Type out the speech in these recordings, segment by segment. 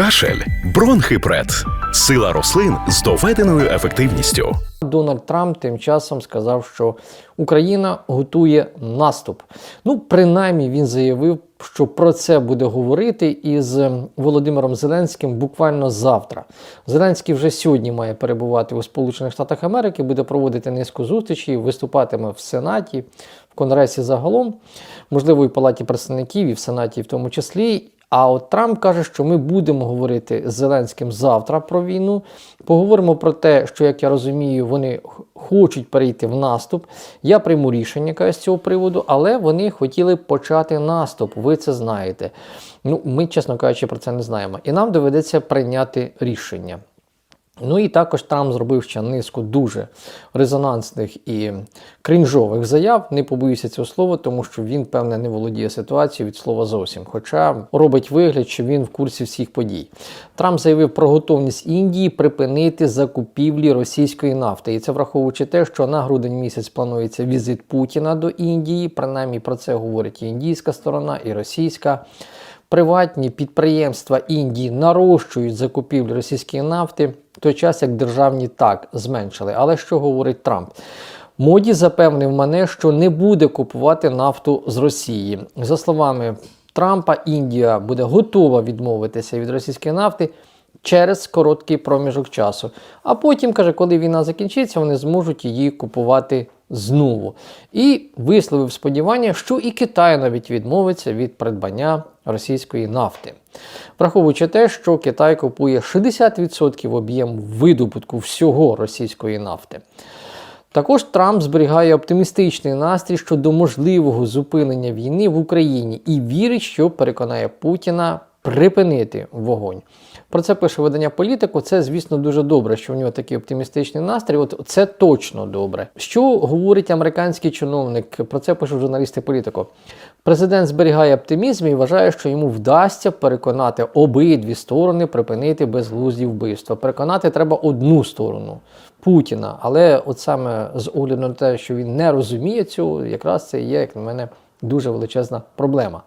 Кашель, бронхипред, сила рослин з доведеною ефективністю. Дональд Трамп тим часом сказав, що Україна готує наступ. Ну, принаймні, він заявив, що про це буде говорити із ем, Володимиром Зеленським буквально завтра. Зеленський вже сьогодні має перебувати у Сполучених Штатах Америки, буде проводити низку зустрічей, виступатиме в Сенаті, в Конгресі загалом, можливо, і в Палаті представників, і в Сенаті в тому числі. А от Трамп каже, що ми будемо говорити з Зеленським завтра про війну. Поговоримо про те, що, як я розумію, вони хочуть перейти в наступ. Я прийму рішення каже, з цього приводу, але вони хотіли почати наступ. Ви це знаєте. Ну, ми, чесно кажучи, про це не знаємо. І нам доведеться прийняти рішення. Ну і також Трамп зробив ще низку дуже резонансних і крінжових заяв. Не побоюся цього слова, тому що він, певне, не володіє ситуацією від слова зовсім. Хоча робить вигляд, що він в курсі всіх подій. Трамп заявив про готовність Індії припинити закупівлі російської нафти. І це враховуючи те, що на грудень місяць планується візит Путіна до Індії. Принаймні про це говорить і індійська сторона, і російська. Приватні підприємства Індії нарощують закупівлі російської нафти, той час як державні так зменшили. Але що говорить Трамп? Моді запевнив мене, що не буде купувати нафту з Росії. За словами Трампа, Індія буде готова відмовитися від російської нафти через короткий проміжок часу. А потім, каже, коли війна закінчиться, вони зможуть її купувати знову. І висловив сподівання, що і Китай навіть відмовиться від придбання російської нафти. Враховуючи те, що Китай купує 60% об'єму видобутку всього російської нафти. Також Трамп зберігає оптимістичний настрій щодо можливого зупинення війни в Україні і вірить, що переконає Путіна припинити вогонь. Про це пише видання політику. Це, звісно, дуже добре, що в нього такий оптимістичний настрій. От це точно добре. Що говорить американський чиновник? Про це пишуть журналісти політику. Президент зберігає оптимізм і вважає, що йому вдасться переконати обидві сторони припинити безглузді вбивства. Переконати треба одну сторону Путіна. Але от саме з огляду на те, що він не розуміє цього, якраз це є, як на мене, дуже величезна проблема.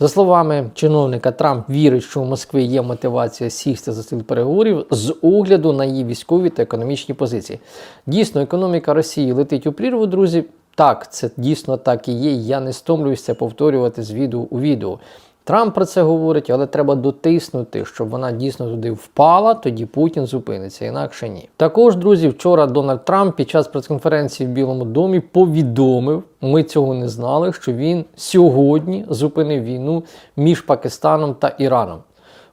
За словами чиновника, Трамп вірить, що у Москві є мотивація сісти за стіл переговорів з огляду на її військові та економічні позиції. Дійсно, економіка Росії летить у прірву, друзі. Так, це дійсно так і є. Я не стомлююся повторювати з відео у відео. Трамп про це говорить, але треба дотиснути, щоб вона дійсно туди впала, тоді Путін зупиниться, інакше ні. Також, друзі, вчора Дональд Трамп під час прес-конференції в Білому домі повідомив, ми цього не знали, що він сьогодні зупинив війну між Пакистаном та Іраном.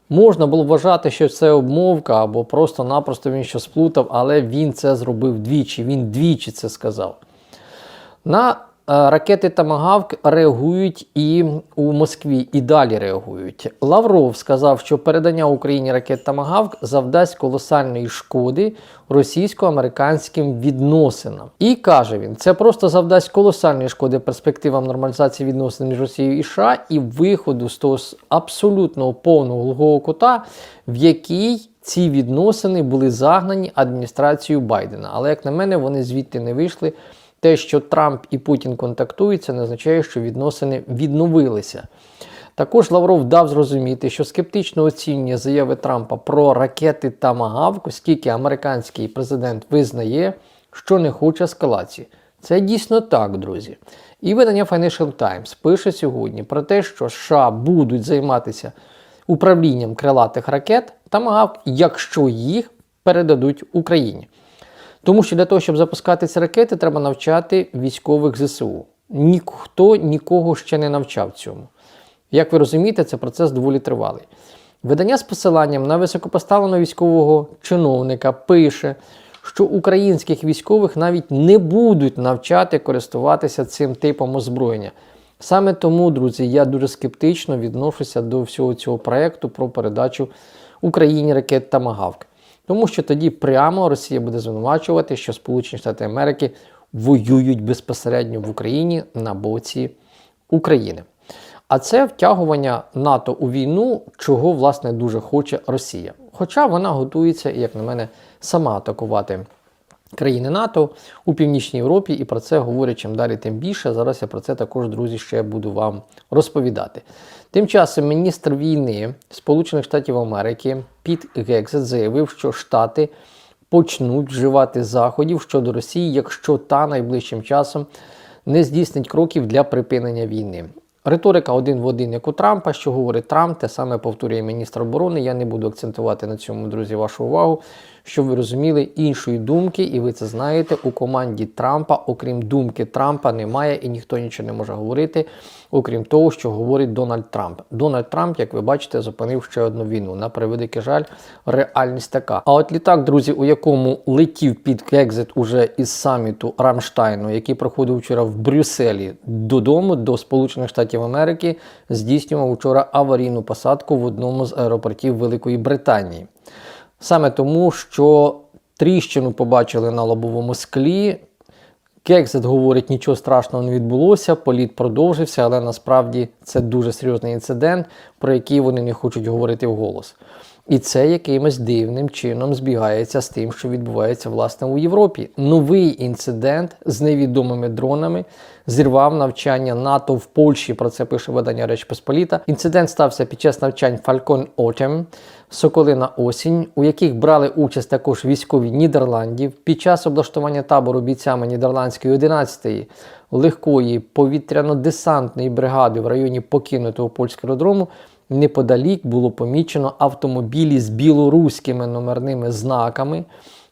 Можна було вважати, що це обмовка або просто-напросто він щось сплутав, але він це зробив двічі. Він двічі це сказав. На ракети Тамагавк реагують і у Москві, і далі реагують. Лавров сказав, що передання Україні ракет Тамагавк завдасть колосальної шкоди російсько-американським відносинам. І каже він, це просто завдасть колосальної шкоди перспективам нормалізації відносин між Росією і США і виходу з того абсолютного повного глухого кута, в який ці відносини були загнані адміністрацією Байдена. Але, як на мене, вони звідти не вийшли. Те, що Трамп і Путін контактують, це не означає, що відносини відновилися. Також Лавров дав зрозуміти, що скептично оцінює заяви Трампа про ракети Тамагавк, оскільки американський президент визнає, що не хоче ескалації. Це дійсно так, друзі. І видання Financial Times пише сьогодні про те, що США будуть займатися управлінням крилатих ракет Тамагавк, якщо їх передадуть Україні. Тому що для того, щоб запускати ці ракети, треба навчати військових ЗСУ. Ніхто нікого ще не навчав цьому. Як ви розумієте, це процес доволі тривалий. Видання з посиланням на високопоставленого військового чиновника пише, що українських військових навіть не будуть навчати користуватися цим типом озброєння. Саме тому, друзі, я дуже скептично відношуся до всього цього проєкту про передачу Україні ракет Тамагавк. Тому що тоді прямо Росія буде звинувачувати, що Сполучені Штати Америки воюють безпосередньо в Україні на боці України. А це втягування НАТО у війну, чого власне дуже хоче Росія. Хоча вона готується, як на мене, сама атакувати країни НАТО у Північній Європі, і про це говорять чим далі, тим більше. Зараз я про це також, друзі, ще буду вам розповідати. Тим часом міністр війни Сполучених Штатів Америки Піт Гексет заявив, що Штати почнуть вживати заходів щодо Росії, якщо та найближчим часом не здійснить кроків для припинення війни. Риторика один в один, як у Трампа, що говорить Трамп, те саме повторює міністр оборони. Я не буду акцентувати на цьому, друзі, вашу увагу, щоб ви розуміли іншої думки, і ви це знаєте. У команді Трампа, окрім думки Трампа, немає і ніхто нічого не може говорити, окрім того, що говорить Дональд Трамп. Дональд Трамп, як ви бачите, зупинив ще одну війну. На превеликий жаль, реальність така. А от літак, друзі, у якому летів під екзит уже із саміту Рамштайну, який проходив вчора в Брюсселі додому до Сполучених Штатів Америки, здійснював вчора аварійну посадку в одному з аеропортів Великої Британії. Саме тому, що тріщину побачили на лобовому склі. Кексет говорить, нічого страшного не відбулося, політ продовжився, але насправді це дуже серйозний інцидент, про який вони не хочуть говорити вголос. І це якимось дивним чином збігається з тим, що відбувається власне у Європі. Новий інцидент з невідомими дронами зірвав навчання НАТО в Польщі. Про це пише видання Реч Посполіта. Інцидент стався під час навчань Falcon Autumn, Соколина Осінь, у яких брали участь також військові Нідерландів. Під час облаштування табору бійцями Нідерландської 11-ї легкої повітряно-десантної бригади в районі покинутого польського аеродрому неподалік було помічено автомобілі з білоруськими номерними знаками.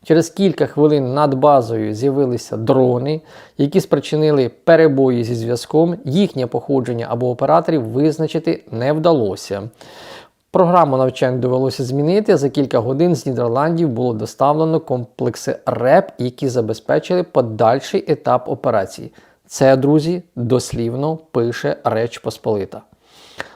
Через кілька хвилин над базою з'явилися дрони, які спричинили перебої зі зв'язком. Їхнє походження або операторів визначити не вдалося. Програму навчань довелося змінити. За кілька годин з Нідерландів було доставлено комплекси РЕП, які забезпечили подальший етап операції. Це, друзі, дослівно пише Реч Посполита.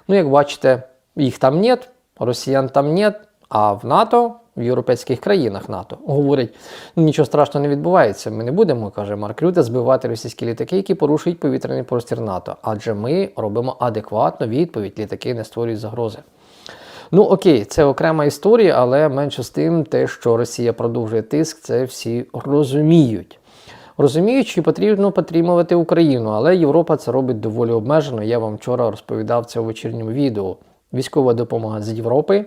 Ну, як бачите, їх там нет, росіян там нет, а в НАТО, в європейських країнах НАТО, говорять, ну нічого страшного не відбувається. Ми не будемо, каже Марк Рюте, збивати російські літаки, які порушують повітряний простір НАТО. Адже ми робимо адекватну відповідь, літаки не створюють загрози. Ну окей, це окрема історія, але менше з тим, те, що Росія продовжує тиск, це всі розуміють. Що потрібно підтримувати Україну, але Європа це робить доволі обмежено. Я вам вчора розповідав це у вечірньому відео. Військова допомога з Європи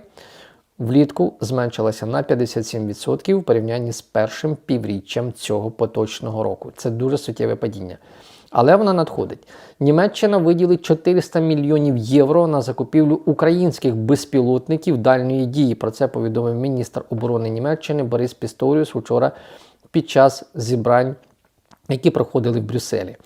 влітку зменшилася на 57% в порівнянні з першим півріччям цього поточного року. Це дуже суттєве падіння. Але вона надходить. Німеччина виділить 400 мільйонів євро на закупівлю українських безпілотників дальньої дії. Про це повідомив міністр оборони Німеччини Борис Пісторіус вчора під час зібрань, які проходили в Брюсселі.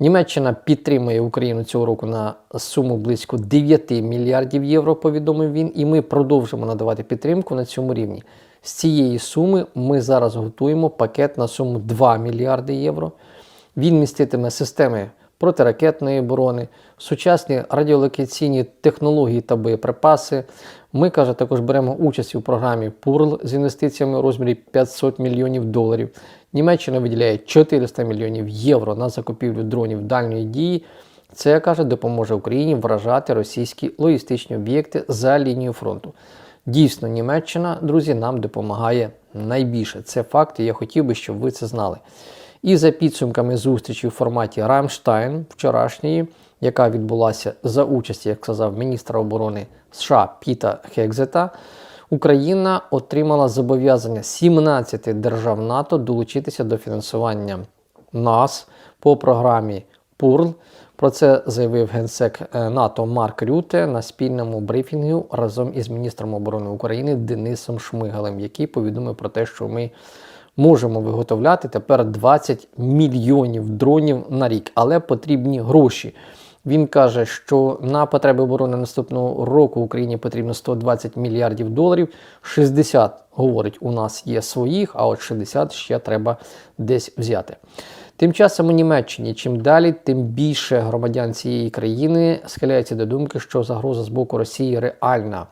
Німеччина підтримує Україну цього року на суму близько 9 мільярдів євро, повідомив він, і ми продовжимо надавати підтримку на цьому рівні. З цієї суми ми зараз готуємо пакет на суму 2 мільярди євро. Він міститиме системи протиракетної оборони, сучасні радіолокаційні технології та боєприпаси. Ми, каже, також беремо участь у програмі ПУРЛ з інвестиціями у розмірі 500 мільйонів доларів. Німеччина виділяє 400 мільйонів євро на закупівлю дронів дальньої дії. Це каже, допоможе Україні вражати російські логістичні об'єкти за лінією фронту. Дійсно, Німеччина, друзі, нам допомагає найбільше. Це факт, і я хотів би, щоб ви це знали. І за підсумками зустрічі в форматі Рамштайн вчорашньої, яка відбулася за участі, як сказав міністра оборони США Піта Хекзета, Україна отримала зобов'язання 17 держав НАТО долучитися до фінансування нас по програмі ПУРЛ. Про це заявив генсек е, НАТО Марк Рюте на спільному брифінгу разом із міністром оборони України Денисом Шмигалем, який повідомив про те, що ми можемо виготовляти тепер 20 мільйонів дронів на рік, але потрібні гроші. Він каже, що на потреби оборони наступного року Україні потрібно 120 мільярдів доларів. 60, говорить, у нас є своїх, а от 60 ще треба десь взяти. Тим часом у Німеччині чим далі, тим більше громадян цієї країни схиляються до думки, що загроза з боку Росії реальна,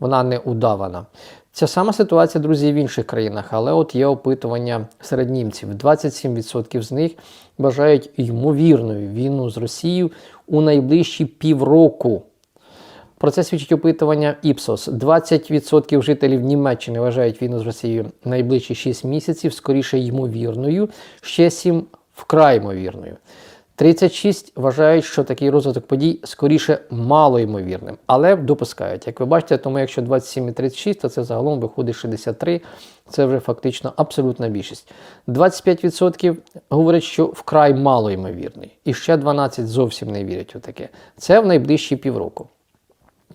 вона не удавана. Ця сама ситуація, друзі, в інших країнах, але от є опитування серед німців. 27% з них бажають ймовірною війну з Росією у найближчі півроку. Про це свідчить опитування Іпсос. 20% жителів Німеччини вважають війну з Росією найближчі 6 місяців скоріше ймовірною, ще 7 вкрай ймовірною. 36 вважають, що такий розвиток подій скоріше малоймовірним, але допускають. Як ви бачите, тому якщо 27 і 36, то це загалом виходить 63. Це вже фактично абсолютна більшість. 25% говорять, що вкрай малоймовірний. І ще 12 зовсім не вірять у таке. Це в найближчі півроку.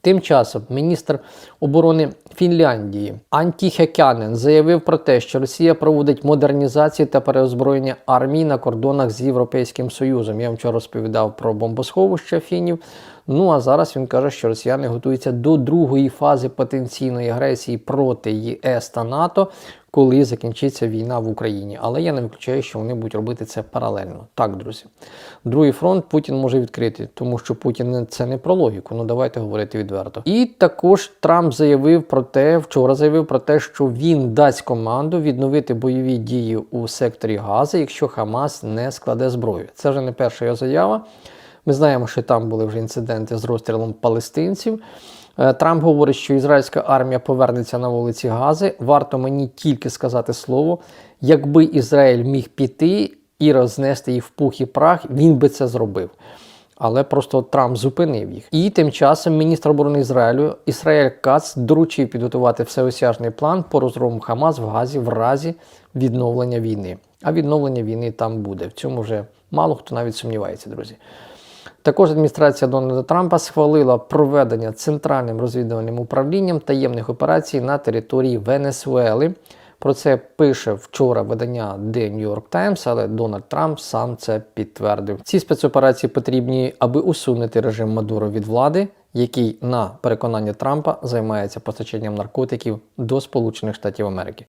Тим часом міністр оборони Фінляндії Анті Хекянен заявив про те, що Росія проводить модернізацію та переозброєння армії на кордонах з Європейським Союзом. Я вам вчора розповідав про бомбосховища фінів. Ну а зараз він каже, що росіяни готуються до другої фази потенційної агресії проти ЄС та НАТО, коли закінчиться війна в Україні. Але я не виключаю, що вони будуть робити це паралельно. Так, друзі. Другий фронт Путін може відкрити, тому що Путін це не про логіку. Ну давайте говорити відверто. І також Трамп заявив про те, вчора заявив про те, що він дасть команду відновити бойові дії у секторі Гази, якщо Хамас не складе зброю. Це вже не перша його заява. Ми знаємо, що там були вже інциденти з розстрілом палестинців. Е, Трамп говорить, що ізраїльська армія повернеться на вулиці Гази. Варто мені тільки сказати слово, якби Ізраїль міг піти і рознести їх в пух і прах, він би це зробив. Але просто Трамп зупинив їх. І тим часом міністр оборони Ізраїлю Ісраїль Кац доручив підготувати всеосяжний план по розгрому Хамас в Газі в разі відновлення війни. А відновлення війни там буде. В цьому вже мало хто навіть сумнівається, друзі. Також адміністрація Дональда Трампа схвалила проведення центральним розвідувальним управлінням таємних операцій на території Венесуели. Про це пише вчора видання The New York Times, але Дональд Трамп сам це підтвердив. Ці спецоперації потрібні, аби усунути режим Мадуро від влади, який на переконання Трампа займається постачанням наркотиків до Сполучених Штатів Америки.